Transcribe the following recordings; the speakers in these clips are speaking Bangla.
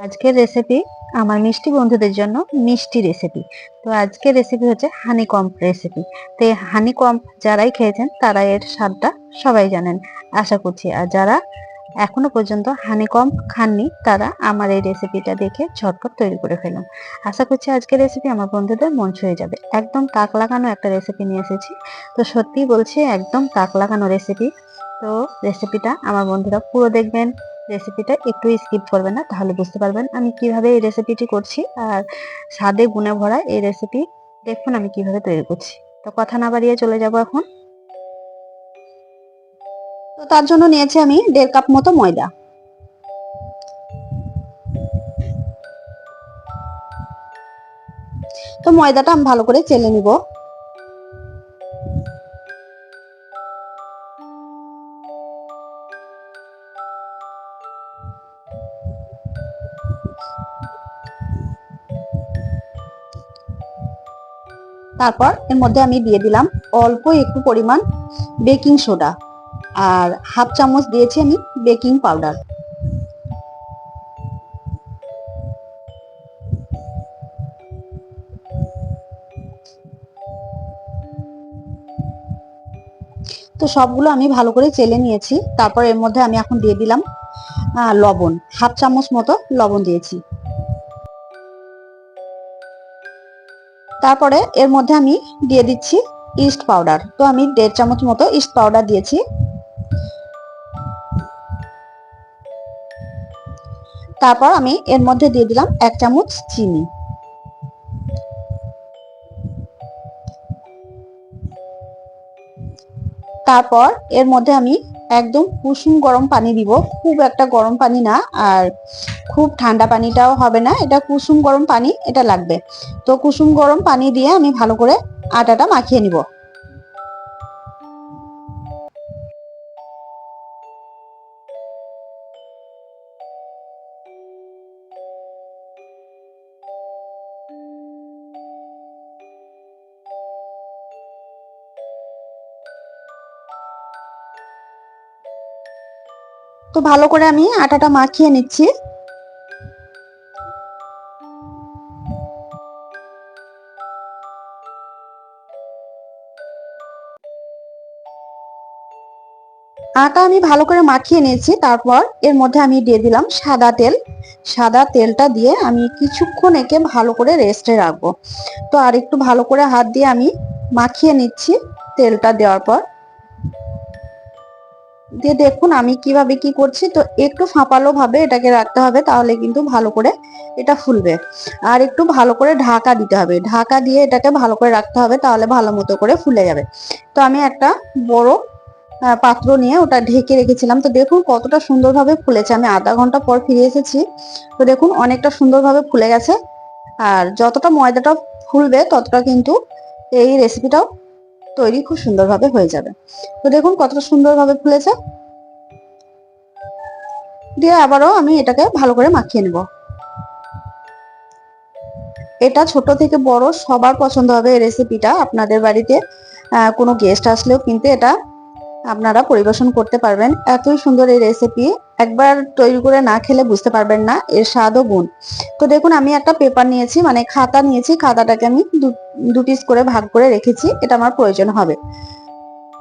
আজকের রেসিপি আমার মিষ্টি বন্ধুদের জন্য মিষ্টি রেসিপি তো আজকের রেসিপি হচ্ছে হানি কম্প রেসিপি তো এই হানি কম্প যারাই খেয়েছেন, তারা এর স্বাদটা সবাই জানেন। আশা করছি, আর যারা এখনও পর্যন্ত হানি কম্প খাননি, তারা আমার এই রেসিপিটা দেখে ঝটপট তৈরি করে ফেলুন। আশা করছি আজকের রেসিপি আমার বন্ধুদের মন ছুঁয়ে যাবে। একদম তাক লাগানো একটা রেসিপি নিয়ে এসেছি। তো সত্যি বলছি, একদম তাক লাগানো রেসিপি তো রেসিপিটা আমার বন্ধুরা পুরো দেখবেন। রেসিপিটা একটু স্কিপ করবেন না, তাহলে বুঝতে পারবেন আমি কীভাবে এই রেসিপিটি করছি আর স্বাদে গুণে ভরা এই রেসিপি দেখুন আমি কীভাবে তৈরি করছি। তো কথা না বাড়িয়ে চলে যাব এখন। তো তার জন্য নিয়েছি আমি দেড় কাপ মতো ময়দা। তো ময়দাটা আমি ভালো করে চেলে নিব। তারপর এর মধ্যে আমি দিয়ে দিলাম অল্প একটু পরিমাণ বেকিং সোডা আর হাফ চামচ দিয়েছি আমি বেকিং পাউডার। তো সবগুলো আমি ভালো করে চেলে নিয়েছি, তারপর এর মধ্যে আমি এখন দিয়ে দিলাম লবণ, হাফ চামচ মতো লবণ দিয়েছি। তারপরে এর মধ্যে আমি দিয়ে দিচ্ছি ইস্ট পাউডার। তো আমি দেড় চামচ মতো ইস্ট পাউডার দিয়েছি। তারপর আমি এর মধ্যে দিয়ে দিলাম এক চামচ চিনি। তারপর এর মধ্যে আমি একদম কুসুম গরম পানি দিব। খুব একটা গরম পানি না, আর খুব ঠান্ডা পানিটাও হবে না। এটা কুসুম গরম পানি, এটা লাগবে। তো কুসুম গরম পানি দিয়ে আমি ভালো করে আটাটা মাখিয়ে নিব। তো ভালো করে আমি আটাটা মাখিয়ে নিচ্ছি। আটা আমি ভালো করে মাখিয়ে নিয়েছি, তারপর এর মধ্যে আমি দিয়ে দিলাম সাদা তেল। সাদা তেলটা দিয়ে আমি কিছুক্ষণ একে ভালো করে রেস্টে রাখব। তো আর একটু ভালো করে হাত দিয়ে আমি মাখিয়ে নিচ্ছি তেলটা দেওয়ার পর। দিয়ে দেখুন আমি কীভাবে কি করছি। তো একটু ফাঁপালো ভাবে এটাকে রাখতে হবে, তাহলে কিন্তু ভালো করে এটা ফুলবে। আর একটু ভালো করে ঢাকা দিতে হবে। ঢাকা দিয়ে এটাকে ভালো করে রাখতে হবে, তাহলে ভালো মতো করে ফুলে যাবে। তো আমি একটা বড় পাত্র নিয়ে ওটা ঢেকে রেখেছিলাম। তো দেখুন কতটা সুন্দরভাবে ফুলেছে। আমি আধা ঘণ্টা পর ফিরে এসেছি। তো দেখুন অনেকটা সুন্দরভাবে ফুলে গেছে। আর যতটা ময়দাটা ফুলবে, ততটা কিন্তু এই রেসিপিটাও তৈরি খুব সুন্দরভাবে হয়ে যাবে। তো দেখুন কতটা সুন্দরভাবে ফুলেছে। দিয়ে আবারও আমি এটাকে ভালো করে মাখিয়ে নেব। এটা ছোট থেকে বড় সবার পছন্দ হবে এই রেসিপিটা আপনাদের বাড়িতে কোনো গেস্ট আসলেও কিন্তু এটা আপনারা পরিবেশন করতে পারবেন। এতই সুন্দর এই রেসিপি একবার তৈরি করে না খেলে বুঝতে পারবেন না, এর স্বাদ ও গুণ। তো দেখুন, আমি একটা পেপার নিয়েছি মানে খাতা নিয়েছি, খাতাটাকে আমি দু- পিস করে ভাগ করে রেখেছি, এটা আমার প্রয়োজন হবে।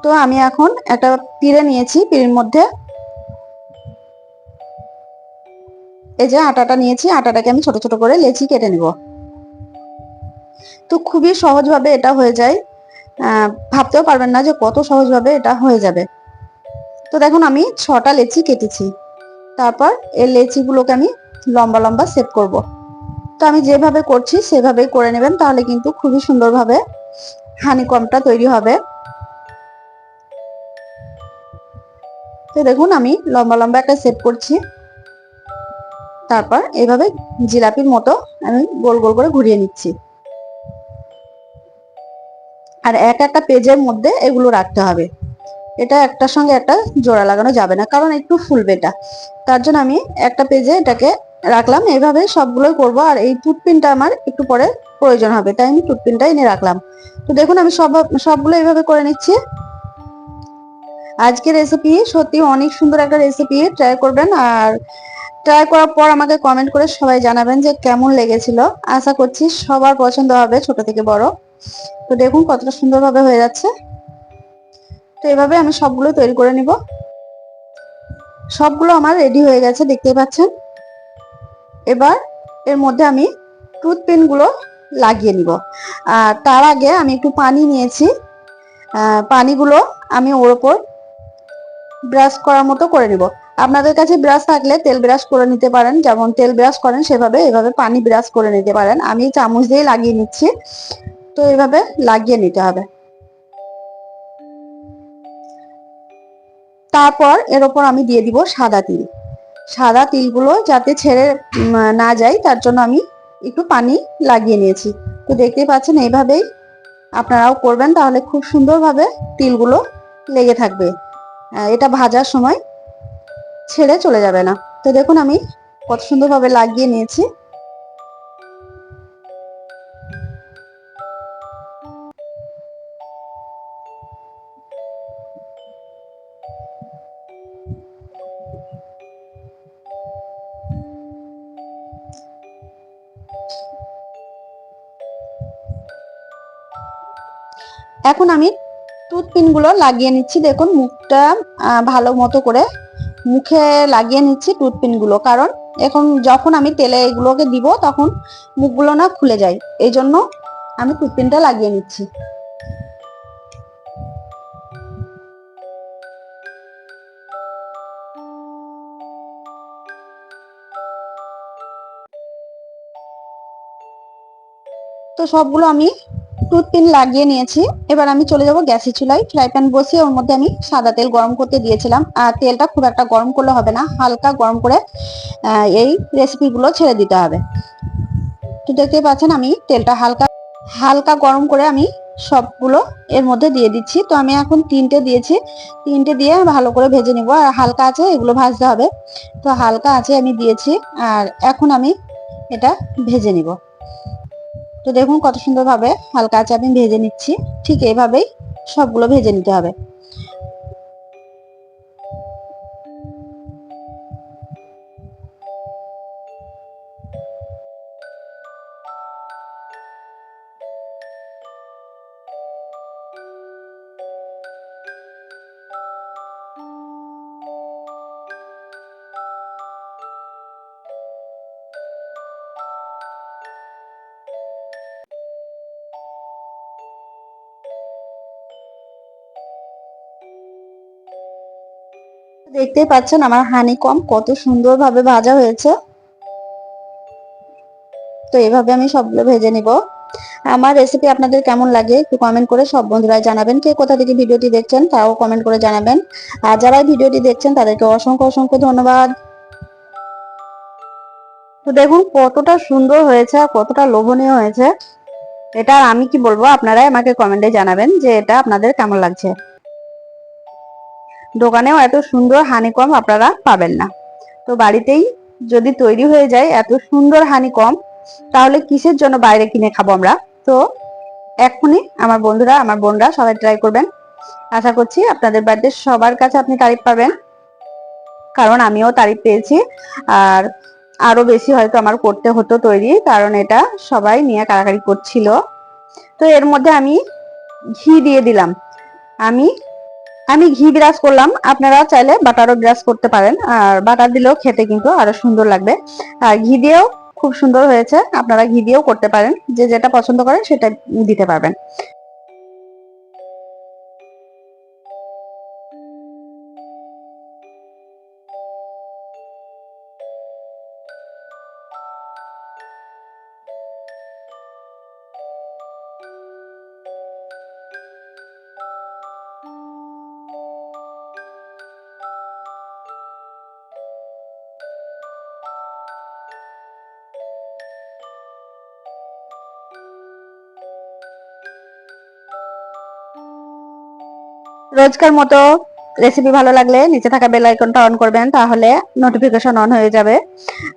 তো আমি এখন একটা পিড়ে নিয়েছি, পিড়ের মধ্যে এই যে আটাটা নিয়েছি, আটাটাকে আমি ছোট ছোট করে লেচি কেটে নিব। তো খুবই সহজভাবে এটা হয়ে যায়। ভাবতেও পারবেন না যে কত সহজভাবে এটা হয়ে যাবে। তো দেখুন, আমি ছটা লেচি কেটেছি। তারপর এই লেচিগুলোকে আমি লম্বা লম্বা সেট করব। তো আমি যেভাবে করছি সেভাবেই করে নেবেন, তাহলে কিন্তু খুবই সুন্দরভাবে হানিকমটা তৈরি হবে। তো দেখুন, আমি লম্বা লম্বা একটা সেট করছি। তারপর এইভাবে জিলাপির মতো আমি গোল গোল করে ঘুরিয়ে নিচ্ছি। আর এক একটা পেজের মধ্যে এগুলো রাখতে হবে। এটা একটার সঙ্গে একটা জোড়া লাগানো যাবে না, কারণ একটু ফুলবে এটা। তার জন্য আমি একটা পেজে এটাকে রাখলাম এইভাবে সবগুলোই করব, আর এই টুথপিনটা আমার একটু পরে প্রয়োজন হবে, তাই আমি টুথপিনটা এনে রাখলাম। তো দেখুন, আমি সব, সবগুলো এইভাবে করে নিচ্ছি। আজকের রেসিপি সত্যি অনেক সুন্দর একটা রেসিপি ট্রাই করবেন, আর ট্রাই করার পর আমাকে কমেন্ট করে সবাই জানাবেন যে কেমন লেগেছিল। আশা করছি সবার পছন্দ হবে, ছোট থেকে বড়। তো দেখুন, কতটা সুন্দরভাবে হয়ে যাচ্ছে। তো এভাবে আমি সবগুলো তৈরি করে নিব। সবগুলো আমার রেডি হয়ে গেছে, দেখতেই পাচ্ছেন। এবার এর মধ্যে আমি টুথপিনগুলো লাগিয়ে নিব। আর তার আগে আমি একটু পানি নিয়েছি। পানিগুলো আমি ওর ওপর ব্রাশ করার মতো করে নিব। আপনাদের কাছে ব্রাশ থাকলে তেল ব্রাশ করে নিতে পারেন। যেমন তেল ব্রাশ করেন, সেভাবে, এভাবে পানি ব্রাশ করে নিতে পারেন। আমি চামচ দিয়ে লাগিয়ে নিচ্ছি। তো এভাবে লাগিয়ে নিতে হবে। তারপর এর ওপর আমি দিয়ে দিব সাদা তিল। সাদা তিলগুলো যাতে ছেড়ে না যায়, তার জন্য আমি একটু পানি লাগিয়ে নিয়েছি। তো দেখতেই পাচ্ছেন, এইভাবেই আপনারাও করবেন, তাহলে খুব সুন্দরভাবে তিলগুলো লেগে থাকবে। এটা ভাজার সময় ছেড়ে চলে যাবে না। তো দেখুন আমি কত সুন্দরভাবে লাগিয়ে নিয়েছি। এখন আমি টুথপিনগুলো লাগিয়ে নিচ্ছি। দেখুন, মুখটা ভালো মতো করে মুখে লাগিয়ে নিচ্ছি টুথপিনগুলো কারণ এখন যখন আমি তেলে এগুলোকে দিব, তখন মুখগুলো না খুলে যায়। এই জন্য আমি টুথপিনটা লাগিয়ে নিচ্ছি। তো সবগুলো আমি টুথপিন লাগিয়ে নিয়েছি। এবার আমি চলে যাব গ্যাসের চুলায়। ফ্রাই প্যান বসিয়ে ওর মধ্যে আমি সাদা তেল গরম করতে দিয়েছিলাম। আর তেলটা খুব একটা গরম করলে হবে না, হালকা গরম করে এই রেসিপিগুলো ছেড়ে দিতে হবে। তো দেখতেই পাচ্ছেন আমি তেলটা হালকা হালকা গরম করে আমি সবগুলো এর মধ্যে দিয়ে দিচ্ছি। তো আমি এখন তিনটে দিয়েছি। তিনটে দিয়ে ভালো করে ভেজে নিব। আর হালকা আছে, এগুলো ভাজতে হবে। তো হালকা আছে আমি দিয়েছি। আর এখন আমি এটা ভেজে নিব। তো দেখুন কত সুন্দরভাবে হালকা আছে আমি ভেজে নিচ্ছি। ঠিক এভাবেই সবগুলো ভেজে নিতে হবে। দেখতেই পাচ্ছেন আমার হানি কম, কত সুন্দরভাবে ভাজা হয়েছে। তো এভাবে আমি সবগুলো ভেজে নিব। আমার রেসিপি আপনাদের কেমন লাগে একটু কমেন্ট করে সব বন্ধুরা জানাবেন। কে কোথা থেকে ভিডিওটি দেখছেন তাও কমেন্ট করে জানাবেন। আর যারা ভিডিওটি দেখছেন তাদেরকে অসংখ্য অসংখ্য ধন্যবাদ। তো দেখুন কতটা সুন্দর হয়েছে আর কতটা লোভনীয় হয়েছে। এটা আমি কি বলব? আপনারাই আমাকে কমেন্টে জানাবেন যে এটা আপনাদের কেমন লাগছে। দোকানেও এত সুন্দর হানিকম আপনারা পাবেন না। তো বাড়িতেই যদি তৈরি হয়ে যায় এত সুন্দর হানিকম, তাহলে কিসের জন্য বাইরে কিনে খাব আমরা? তো এখনই আমার বন্ধুরা, আমার বোনরা সবাই ট্রাই করবেন। আশা করছি আপনাদের বাড়িতে সবার কাছে আপনি তারিফ পাবেন। কারণ আমিও তারিফ পেয়েছি। আর আরও বেশি হয়তো আমার করতে হতো তৈরি, কারণ এটা সবাই নিয়ে কারাকারি করছিল। তো এর মধ্যে আমি ঘি দিয়ে দিলাম। আমি আমি ঘি গ্রাস করলাম। আপনারা চাইলে বাটারও গ্রাস করতে পারেন। আর বাটার দিলেও খেতে কিন্তু আরও সুন্দর লাগবে। আর ঘি দিয়েও খুব সুন্দর হয়েছে। আপনারা ঘি দিয়েও করতে পারেন। যে যেটা পছন্দ করেন সেটা দিতে পারবেন। রোজকার মতো রেসিপি ভালো লাগলে নিচে থাকা বেল আইকনটা অন করবেন, তাহলে নোটিফিকেশন অন হয়ে যাবে।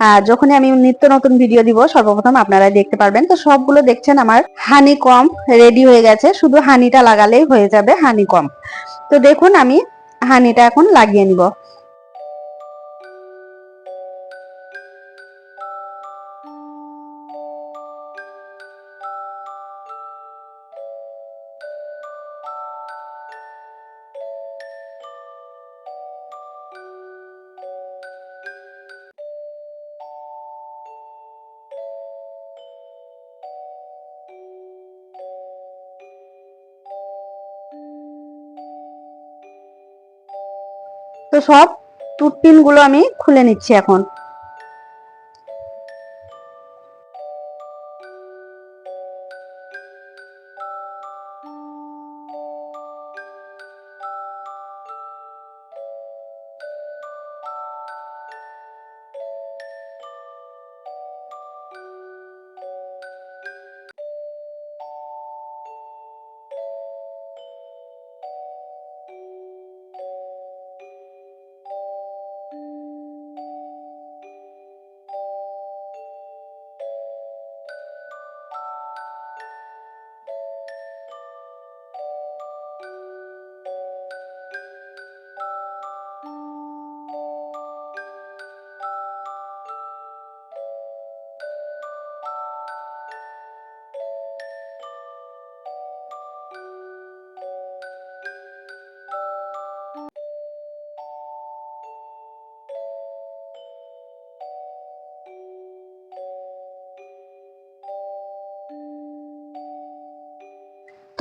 আর যখনই আমি নিত্য নতুন ভিডিও দিব, সর্বপ্রথম আপনারা দেখতে পারবেন। তো সবগুলো দেখছেন আমার হানি কম রেডি হয়ে গেছে। শুধু হানিটা লাগালেই হয়ে যাবে হানি কম তো দেখুন আমি হানিটা এখন লাগিয়ে নিব। তো সব টুটপিনগুলো আমি খুলে নিচ্ছি এখন।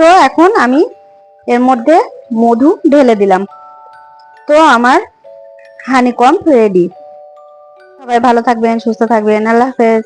তো এখন আমি এর মধ্যে মধু ঢেলে দিলাম। তো আমার হানিকম রেডি সবাই ভালো থাকবেন, সুস্থ থাকবেন। আল্লাহ হাফেজ।